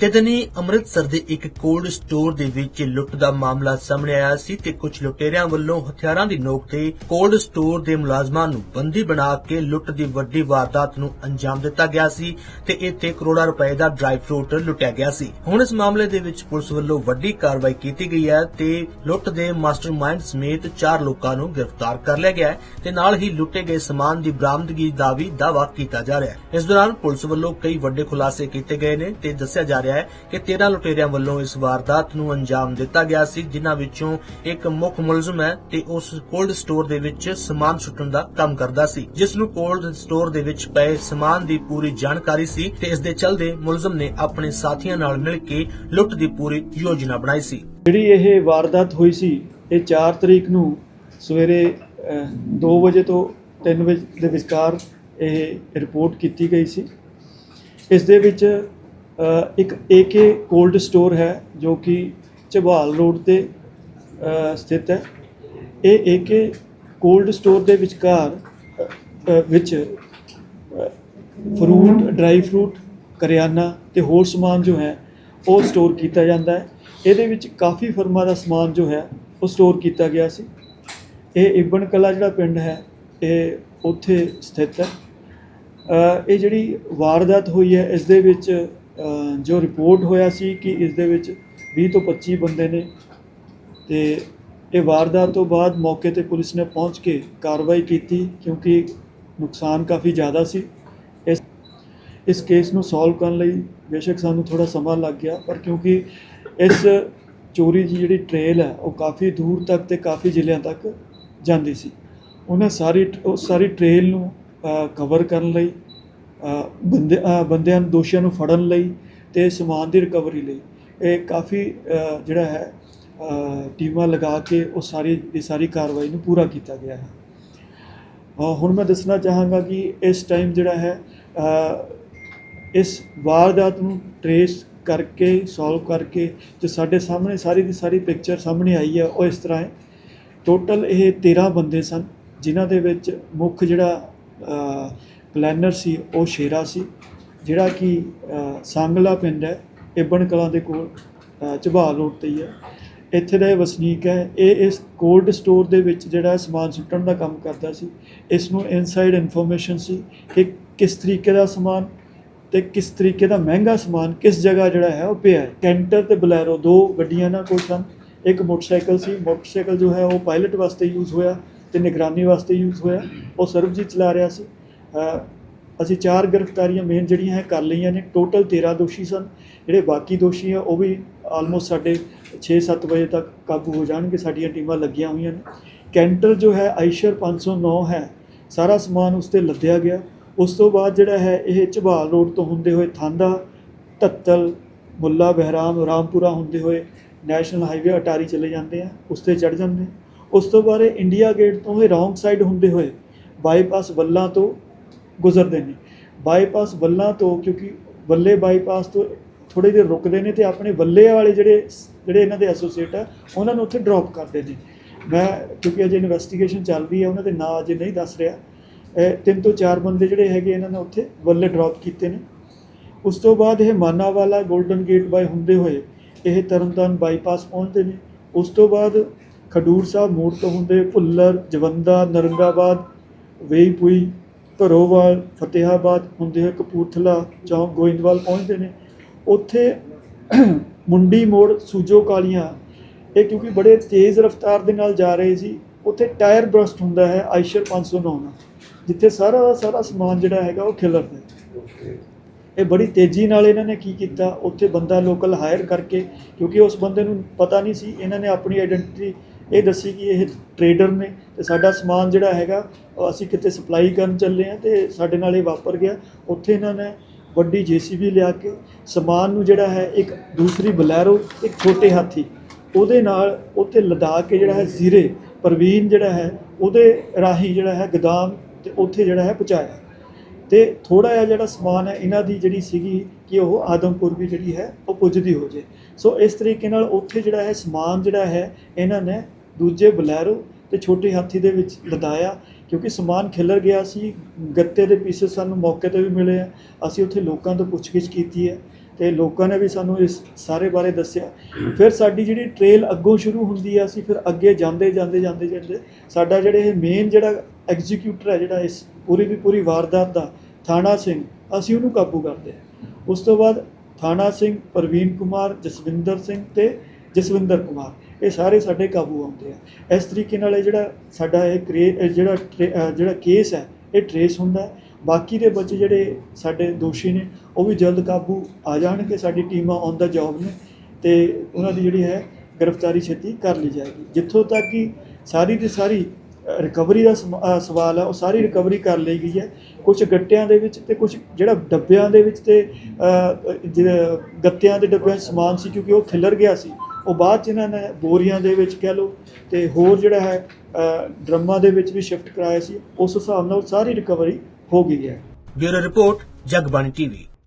ਬੀਤੇ ਦਿਨੀ ਅੰਮ੍ਰਿਤਸਰ ਦੇ ਇੱਕ ਕੋਲਡ ਸਟੋਰ ਦੇ ਵਿੱਚ ਲੁੱਟ ਦਾ ਮਾਮਲਾ ਸਾਹਮਣੇ ਆਇਆ ਸੀ ਤੇ ਕੁਝ ਲੁਟੇਰਿਆਂ ਵੱਲੋਂ ਹਥਿਆਰਾਂ ਦੀ ਨੋਕ ਤੇ ਕੋਲਡ ਸਟੋਰ ਦੇ ਮੁਲਾਜ਼ਮਾਂ ਨੂੰ ਬੰਦੀ ਬਣਾ ਕੇ ਲੁੱਟ ਦੀ ਵੱਡੀ ਵਾਰਦਾਤ ਨੂੰ ਅੰਜਾਮ ਦਿੱਤਾ ਗਿਆ ਸੀ ਤੇ ਇੱਥੇ ਕਰੋੜਾਂ ਰੁਪਏ ਦਾ ਡਰਾਈ ਫਰੂਟ ਲੁੱਟਿਆ ਗਿਆ ਸੀ। ਹੁਣ ਇਸ ਮਾਮਲੇ ਦੇ ਵਿੱਚ ਪੁਲਿਸ ਵੱਲੋਂ ਵੱਡੀ ਕਾਰਵਾਈ ਕੀਤੀ ਗਈ ਹੈ ਤੇ ਲੁੱਟ ਦੇ ਮਾਸਟਰਮਾਈਂਡ ਸਮੇਤ 4 ਲੋਕਾਂ ਨੂੰ ਗ੍ਰਿਫਤਾਰ ਕਰ ਲਿਆ ਗਿਆ ਹੈ ਤੇ ਨਾਲ ਹੀ ਲੁੱਟੇ ਗਏ ਸਮਾਨ ਦੀ ਬਰਾਮਦਗੀ ਦਾ ਵੀ ਦਾਅਵਾ ਕੀਤਾ ਜਾ ਰਿਹਾ ਹੈ। ਇਸ ਦੌਰਾਨ ਪੁਲਿਸ ਵੱਲੋਂ ਕਈ ਵੱਡੇ ਖੁਲਾਸੇ ਕੀਤੇ ਗਏ ਨੇ ਤੇ ਦੱਸਿਆ ਜਾ ਰਿਹਾ ਹੈ ਕਿ 13 ਲੁਟੇਰਿਆਂ ਵੱਲੋਂ ਇਸ ਵਾਰਦਾਤ ਨੂੰ ਅੰਜਾਮ ਦਿੱਤਾ ਗਿਆ ਸੀ, ਜਿਨ੍ਹਾਂ ਵਿੱਚੋਂ ਇੱਕ ਮੁੱਖ ਮੁਲਜ਼ਮ ਹੈ ਤੇ ਉਸ ਕੋਲਡ ਸਟੋਰ ਦੇ ਵਿੱਚ ਸਮਾਨ ਸੁੱਟਣ ਦਾ ਕੰਮ ਕਰਦਾ ਸੀ। ਜਿਸ ਨੂੰ ਕੋਲਡ ਸਟੋਰ ਦੇ ਵਿੱਚ ਪਏ ਸਮਾਨ ਦੀ ਪੂਰੀ ਜਾਣਕਾਰੀ ਸੀ ਤੇ ਇਸ ਦੇ ਚੱਲਦੇ ਮੁਲਜ਼ਮ ਨੇ ਆਪਣੇ ਸਾਥੀਆਂ ਨਾਲ ਮਿਲ ਕੇ ਲੁੱਟ ਦੀ ਪੂਰੀ ਯੋਜਨਾ ਬਣਾਈ ਸੀ। ਜਿਹੜੀ ਇਹ ਵਾਰਦਾਤ ਹੋਈ ਸੀ, ਇਹ 4 ਤਰੀਕ ਨੂੰ ਸਵੇਰੇ 2 ਵਜੇ ਤੋਂ 3 ਵਜੇ ਦੇ ਵਿਚਕਾਰ ਇਹ ਰਿਪੋਰਟ ਕੀਤੀ ਗਈ ਸੀ। ਇਸ ਦੇ ਵਿੱਚ ਇੱਕ ਏਕੇ ਕੋਲਡ ਸਟੋਰ ਹੈ ਜੋ ਕਿ ਝਬਾਲ ਰੋਡ ਤੇ ਸਥਿਤ ਹੈ। ਇਹ ਏਕੇ ਕੋਲਡ ਸਟੋਰ ਦੇ ਵਿਚਕਾਰ ਵਿੱਚ ਫਰੂਟ ਡਰਾਈ ਫਰੂਟ ਕਰਿਆਨਾ ਤੇ ਹੋਰ ਸਮਾਨ ਜੋ ਹੈ, ਉਹ ਸਟੋਰ ਕੀਤਾ ਜਾਂਦਾ ਹੈ। ਇਹਦੇ ਵਿੱਚ ਕਾਫੀ ਫਰਮਾਂ ਦਾ ਸਮਾਨ ਜੋ ਹੈ, ਉਹ ਸਟੋਰ ਕੀਤਾ ਗਿਆ ਸੀ। ਇਹ ਇਬਨ ਕਲਾ ਜਿਹੜਾ ਪਿੰਡ ਹੈ, ਇਹ ਉੱਥੇ ਸਥਿਤ ਹੈ। ਇਹ ਜਿਹੜੀ ਵਾਰਦਾਤ ਹੋਈ ਹੈ, ਇਸ ਦੇ ਵਿੱਚ ਜੋ ਰਿਪੋਰਟ ਹੋਇਆ ਸੀ ਕਿ ਇਸ ਦੇ ਵਿੱਚ 20 ਤੋਂ 25 ਬੰਦੇ ਨੇ ਤੇ ਇਹ ਵਾਰਦਾਤ ਤੋਂ ਬਾਅਦ ਮੌਕੇ ਤੇ ਪੁਲਿਸ ਨੇ ਪਹੁੰਚ ਕੇ ਕਾਰਵਾਈ ਕੀਤੀ ਕਿਉਂਕਿ ਨੁਕਸਾਨ ਕਾਫੀ ਜ਼ਿਆਦਾ ਸੀ। ਇਸ ਇਸ ਕੇਸ ਨੂੰ ਸੋਲਵ ਕਰਨ ਲਈ ਬੇਸ਼ੱਕ ਸਾਨੂੰ ਥੋੜਾ ਸਮਾਂ ਲੱਗ ਗਿਆ, ਪਰ ਕਿਉਂਕਿ ਇਸ ਚੋਰੀ ਦੀ ਜਿਹੜੀ ਟ੍ਰੇਲ ਹੈ, ਉਹ ਕਾਫੀ ਦੂਰ ਤੱਕ ਤੇ ਕਾਫੀ ਜ਼ਿਲ੍ਹਿਆਂ ਤੱਕ ਜਾਂਦੀ ਸੀ। ਉਹਨੇ ਸਾਰੀ, ਉਹ ਸਾਰੀ ਟ੍ਰੇਲ ਨੂੰ ਕਵਰ ਕਰਨ ਲਈ ਬੰਦੇ ਬੰਦਿਆਂ ਨੂੰ, ਦੋਸ਼ੀਆਂ ਨੂੰ ਫੜਨ ਲਈ ਤੇ ਸਮਾਨ ਦੀ ਰਿਕਵਰੀ ਲਈ। ਇਹ ਕਾਫੀ ਜਿਹੜਾ ਹੈ ਟੀਮਾਂ ਲਗਾ ਕੇ ਉਹ ਸਾਰੀ, ਇਹ ਸਾਰੀ ਕਾਰਵਾਈ ਨੂੰ ਪੂਰਾ ਕੀਤਾ ਗਿਆ ਹੈ। ਹੁਣ ਮੈਂ ਦੱਸਣਾ ਚਾਹਾਂਗਾ ਕਿ ਇਸ ਟਾਈਮ ਜਿਹੜਾ ਹੈ ਇਸ ਵਾਰਦਾਤ ਨੂੰ ਟਰੇਸ ਕਰਕੇ ਸੋਲਵ ਕਰਕੇ ਜੋ ਸਾਡੇ ਸਾਹਮਣੇ ਸਾਰੀ ਦੀ ਸਾਰੀ ਪਿਕਚਰ ਸਾਹਮਣੇ ਆਈ ਹੈ, ਉਹ ਇਸ ਤਰ੍ਹਾਂ ਹੈ। ਟੋਟਲ ਇਹ 13 ਬੰਦੇ ਸਨ, ਜਿਨ੍ਹਾਂ ਦੇ ਵਿੱਚ ਮੁੱਖ ਜਿਹੜਾ ਪਲੈਨਰ ਸੀ ਉਹ ਸ਼ੇਰਾ ਸੀ ਜਿਹੜਾ ਕਿ ਅ, ਸੰਗਲਾ ਪਿੰਡ ਹੈ ਇਬਨ ਕਲਾਂ ਦੇ ਕੋਲ ਅ, ਝਬਾਲ ਰੋਡ ਤੇ ਹੀ ਹੈ। ਇੱਥੇ ਦਾ ਇਹ ਵਸਨੀਕ ਹੈ ਇਹ ਇਸ ਕੋਲਡ ਸਟੋਰ ਦੇ ਵਿੱਚ ਜਿਹੜਾ ਸਮਾਨ ਸੁੱਟਣ ਦਾ ਕੰਮ ਕਰਦਾ ਸੀ ਇਸ ਨੂੰ ਇਨਸਾਈਡ ਇਨਫੋਰਮੇਸ਼ਨ ਸੀ ਕਿ ਕਿਸ ਤਰੀਕੇ ਦਾ ਸਮਾਨ ਤੇ ਕਿਸ ਤਰੀਕੇ ਦਾ ਮਹਿੰਗਾ ਸਮਾਨ ਕਿਸ ਜਗ੍ਹਾ ਜਿਹੜਾ ਹੈ ਉਹ ਪਿਆ ਹੈ। ਕੈਂਟਰ ਤੇ ਬਲੈਰੋ ਦੋ ਗੱਡੀਆਂ ਨਾਲ ਕੋਲ ਸਨ ਇੱਕ ਮੋਟਰਸਾਈਕਲ ਸੀ ਮੋਟਰਸਾਈਕਲ ਜੋ ਹੈ ਉਹ ਪਾਇਲਟ ਵਾਸਤੇ ਯੂਜ਼ ਹੋਇਆ ਤੇ ਨਿਗਰਾਨੀ ਵਾਸਤੇ ਯੂਜ਼ ਹੋਇਆ ਉਹ ਸਰਬਜੀਤ ਚਲਾ ਰਿਹਾ ਸੀ। ਅਸੀਂ ਚਾਰ ਗ੍ਰਿਫਤਾਰੀਆਂ ਮੇਨ ਜਿਹੜੀਆਂ ਹੈ ਕਰ ਲਈਆਂ ਨੇ ਟੋਟਲ 13 ਦੋਸ਼ੀ ਸਨ। ਜਿਹੜੇ ਬਾਕੀ ਦੋਸ਼ੀ ਆ, ਉਹ ਵੀ ਆਲਮੋਸਟ ਸਾਡੇ 6-7 ਵਜੇ ਤੱਕ ਕਾਬੂ ਹੋ ਜਾਣਗੇ, ਸਾਡੀਆਂ ਟੀਮਾਂ ਲੱਗੀਆਂ ਹੋਈਆਂ ਨੇ। ਕੈਂਟਰ ਜੋ ਹੈ ਆਈਸ਼ਰ 509 ਹੈ। ਸਾਰਾ ਸਮਾਨ ਉਸ ਤੇ ਲੱਦਿਆ ਗਿਆ। ਉਸ ਤੋਂ ਬਾਅਦ ਜਿਹੜਾ ਹੈ, ਇਹ ਝਬਾਲ ਰੋਡ ਤੋਂ ਹੁੰਦੇ ਹੋਏ ਥਾਂਦਾ, ਧੱਤਲ, ਮੁੱਲਾ ਬਹਿਰਾਮ, ਰਾਮਪੁਰਾ ਹੁੰਦੇ ਹੋਏ ਨੈਸ਼ਨਲ ਹਾਈਵੇ ਅਟਾਰੀ ਚਲੇ ਜਾਂਦੇ ਆ, ਉਸ ਤੇ ਚੜ ਜਾਂਦੇ ਉਸ ਤੋਂ ਬਾਅਦ ਇਹ ਇੰਡੀਆ ਗੇਟ ਤੋਂ ਇਹ ਰੌਂਗ ਸਾਈਡ ਹੁੰਦੇ ਹੋਏ ਬਾਈਪਾਸ ਵੱਲਾਂ ਤੋਂ ਗੁਜ਼ਰਦੇ ਨੇ। ਬਾਈਪਾਸ ਵੱਲਾਂ ਤੋਂ, ਕਿਉਂਕਿ ਵੱਲੇ ਬਾਈਪਾਸ ਤੋਂ ਥੋੜੇ ਜਿਹਾ ਰੁਕਦੇ ਨੇ ਤੇ ਆਪਣੇ ਵੱਲੇ ਵਾਲੇ ਜਿਹੜੇ ਜਿਹੜੇ ਇਹਨਾਂ ਦੇ ਐਸੋਸੀਏਟ ਆ, ਉਹਨਾਂ ਨੂੰ ਉੱਥੇ ਡ੍ਰੌਪ ਕਰਦੇ ਨੇ। ਮੈਂ, ਕਿਉਂਕਿ ਅਜੇ ਇਨਵੈਸਟੀਗੇਸ਼ਨ ਚੱਲ ਰਹੀ ਹੈ ਉਹਨਾਂ ਦੇ ਨਾਂ ਅਜੇ ਨਹੀਂ ਦੱਸ ਰਿਹਾ। ਇਹ ਤਿੰਨ ਤੋਂ ਚਾਰ ਬੰਦੇ ਜਿਹੜੇ ਹੈਗੇ, ਇਹਨਾਂ ਨੇ ਉੱਥੇ ਵੱਲੇ ਡ੍ਰੌਪ ਕੀਤੇ ਨੇ। ਉਸ ਤੋਂ ਬਾਅਦ ਇਹ ਮਾਨਾਵਾਲਾ 골ਡਨ ਗੇਟ ਬਾਈ ਹੁੰਦੇ ਹੋਏ ਇਹ ਤਰਨਤਾਰਨ ਬਾਈਪਾਸ ਪਹੁੰਚਦੇ ਨੇ। ਉਸ ਤੋਂ ਬਾਅਦ ਖਡੂਰ ਸਾਹਿਬ ਮੋੜ ਤੋਂ ਹੁੰਦੇ ਭੁੱਲਰ, ਜਵੰਦਾ, ਨਰੰਗਾਬਾਦ ਵੇਈਪੁਈ ਧਰੋਵਾਲ ਫਤਿਹਾਬਾਦ ਹੁੰਦੇ ਹੋਏ ਕਪੂਰਥਲਾ ਚੌਂਕ ਗੋਇੰਦਵਾਲ ਪਹੁੰਚਦੇ ਨੇ। ਉੱਥੇ ਮੁੰਡੀ ਮੋੜ ਸੂਜੋ ਕਾਲੀਆਂ, ਇਹ ਕਿਉਂਕਿ ਬੜੇ ਤੇਜ਼ ਰਫ਼ਤਾਰ ਦੇ ਨਾਲ ਜਾ ਰਹੇ ਸੀ, ਉੱਥੇ ਟਾਇਰ ਬਰਸਟ ਹੁੰਦਾ ਹੈ ਆਈਸ਼ਰ 509 ਨਾਲ, ਜਿੱਥੇ ਸਾਰਾ ਦਾ ਸਾਰਾ ਸਮਾਨ ਜਿਹੜਾ ਹੈਗਾ ਉਹ ਖਿਲਰਦਾ ਇਹ ਬੜੀ ਤੇਜ਼ੀ ਨਾਲ ਇਹਨਾਂ ਨੇ ਕੀ ਕੀਤਾ, ਉੱਥੇ ਬੰਦਾ ਲੋਕਲ ਹਾਇਰ ਕਰਕੇ, ਕਿਉਂਕਿ ਉਸ ਬੰਦੇ ਨੂੰ ਪਤਾ ਨਹੀਂ ਸੀ, ਇਹਨਾਂ ਨੇ ਆਪਣੀ ਆਇਡੈਂਟੀਟੀ ਇਹ ਦੱਸੀ ਕਿ ਇਹ ਟਰੇਡਰ ਨੇ ਤੇ ਸਾਡਾ ਸਮਾਨ ਜਿਹੜਾ ਹੈਗਾ ਅਸੀਂ ਕਿਤੇ ਸਪਲਾਈ ਕਰਨ ਚੱਲੇ ਆ ਤੇ ਸਾਡੇ ਨਾਲ ਇਹ ਵਾਪਰ ਗਿਆ। ਉੱਥੇ ਇਹਨਾਂ ਨੇ ਵੱਡੀ ਜੀਸੀਬੀ ਲਿਆ ਕੇ ਸਮਾਨ ਨੂੰ ਜਿਹੜਾ ਹੈ ਇੱਕ ਦੂਸਰੀ ਬਲੈਰੋ, ਇੱਕ ਛੋਟੇ ਹਾਥੀ, ਉਹਦੇ ਨਾਲ ਉੱਥੇ ਲਦਾ ਕੇ ਜਿਹੜਾ ਹੈ ਜ਼ੀਰੇ, ਪ੍ਰਵੀਨ ਜਿਹੜਾ ਹੈ, ਉਹਦੇ ਰਾਹੀਂ ਜਿਹੜਾ ਹੈ ਗਦਾਮ ਤੇ ਉੱਥੇ ਜਿਹੜਾ ਹੈ ਪਹੁੰਚਾਇਆ। ਤੇ ਥੋੜਾ ਜਿਹਾ ਜਿਹੜਾ ਸਮਾਨ ਹੈ, ਇਹਨਾਂ ਦੀ ਜਿਹੜੀ ਸੀਗੀ ਕਿ ਉਹ ਆਦਮਪੁਰ ਵੀ ਜਿਹੜੀ ਹੈ, ਉਹ ਪੁੱਜਦੀ ਹੋ ਜੇ। ਸੋ ਇਸ ਤਰੀਕੇ ਨਾਲ ਉੱਥੇ ਜਿਹੜਾ ਹੈ ਸਮਾਨ ਜਿਹੜਾ ਹੈ, ਇਹਨਾਂ ਨੇ ਦੂਜੇ ਬਲੈਰੋ ਤੇ ਛੋਟੇ ਹਾਥੀ ਦੇ ਵਿੱਚ ਲਦਾਇਆ, ਕਿਉਂਕਿ ਸਮਾਨ ਖਿਲਰ ਗਿਆ ਸੀ, ਗੱਤੇ ਦੇ ਪੀਸਸ ਸਾਨੂੰ ਮੌਕੇ ਤੇ ਵੀ ਮਿਲੇ ਆ, ਅਸੀਂ ਉੱਥੇ ਲੋਕਾਂ ਤੋਂ ਪੁੱਛਗਿੱਛ ਕੀਤੀ ਹੈ ਤੇ ਲੋਕਾਂ ਨੇ ਵੀ ਸਾਨੂੰ ਇਸ ਸਾਰੇ ਬਾਰੇ ਦੱਸਿਆ। ਫਿਰ ਸਾਡੀ ਜਿਹੜੀ ਟ੍ਰੇਲ ਅੱਗੋਂ ਸ਼ੁਰੂ ਹੁੰਦੀ ਆ, ਅਸੀਂ ਫਿਰ ਅੱਗੇ ਜਾਂਦੇ ਜਾਂਦੇ ਜਾਂਦੇ ਜਾਂਦੇ, ਸਾਡਾ ਜਿਹੜੇ ਇਹ ਮੇਨ ਜਿਹੜਾ ਐਗਜ਼ੀਕਿਊਟਰ ਹੈ ਜਿਹੜਾ ਇਸ ਪੂਰੀ ਦੀ ਪੂਰੀ ਵਾਰਦਾਤ ਦਾ ਥਾਣਾ ਸਿੰਘ, ਅਸੀਂ ਉਹਨੂੰ ਕਾਬੂ ਕਰਦੇ ਹਾਂ ਉਸ ਤੋਂ ਬਾਅਦ ਥਾਣਾ ਸਿੰਘ ਪ੍ਰਵੀਨ ਕੁਮਾਰ, ਜਸਵਿੰਦਰ ਸਿੰਘ ਤੇ ਜਸਵਿੰਦਰ ਕੁਮਾਰ। ਇਹ ਸਾਰੇ ਸਾਡੇ ਕਾਬੂ ਆਉਂਦੇ ਆ। ਇਸ ਤਰੀਕੇ ਨਾਲ ਇਹ ਜਿਹੜਾ ਸਾਡਾ ਇਹ ਕ੍ਰੇ- ਜਿਹੜਾ ਟ੍ਰੇ- ਜਿਹੜਾ ਕੇਸ ਹੈ ਇਹ ਟਰੇਸ ਹੁੰਦਾ ਹੈ। ਬਾਕੀ ਦੇ ਬੱਚੇ ਜਿਹੜੇ ਸਾਡੇ ਦੋਸ਼ੀ ਨੇ ਉਹ ਵੀ ਜਲਦ ਕਾਬੂ ਆ ਜਾਣਗੇ। ਸਾਡੀ ਟੀਮਾਂ ਔਨ ਦਾ ਜੌਬ ਨੇ ਤੇ ਉਹਨਾਂ ਦੀ ਜਿਹੜੀ ਹੈ ਗ੍ਰਿਫਤਾਰੀ ਛੇਤੀ ਕਰ ਲਈ ਜਾਏਗੀ। ਜਿੱਥੋਂ ਤੱਕ ਕਿ ਸਾਰੀ ਦੀ ਸਾਰੀ ਰਿਕਵਰੀ ਦਾ ਸਮ- ਸਵਾਲ ਹੈ ਉਹ ਸਾਰੀ ਰਿਕਵਰੀ ਕਰ ਲਈ ਗਈ ਹੈ। ਕੁਝ ਗੱਟਿਆਂ ਦੇ ਵਿੱਚ ਤੇ ਕੁਝ ਜਿਹੜਾ ਡੱਬਿਆਂ ਦੇ ਵਿੱਚ ਤੇ ਅਹ, ਗੱਤਿਆਂ ਦੇ ਡੱਬਿਆਂ 'ਚ ਸਮਾਨ ਸੀ ਕਿਉਂਕਿ ਉਹ ਖਿਲਰ ਗਿਆ ਸੀ। ਉਹ ਬਾਅਦ ਚ ਇਹਨਾਂ ਨੇ ਬੋਰੀਆਂ ਦੇ ਵਿੱਚ ਕਹਿ ਲਓ ਤੇ ਹੋਰ ਜਿਹੜਾ ਹੈ ਡਰਮਾਂ ਦੇ ਵਿੱਚ ਵੀ ਸ਼ਿਫਟ ਕਰਾਇਆ ਸੀ, ਉਸ ਹਿਸਾਬ ਨਾਲ ਸਾਰੀ ਰਿਕਵਰੀ ਹੋ ਗਈ ਹੈ। Bureau report, Jagbani TV.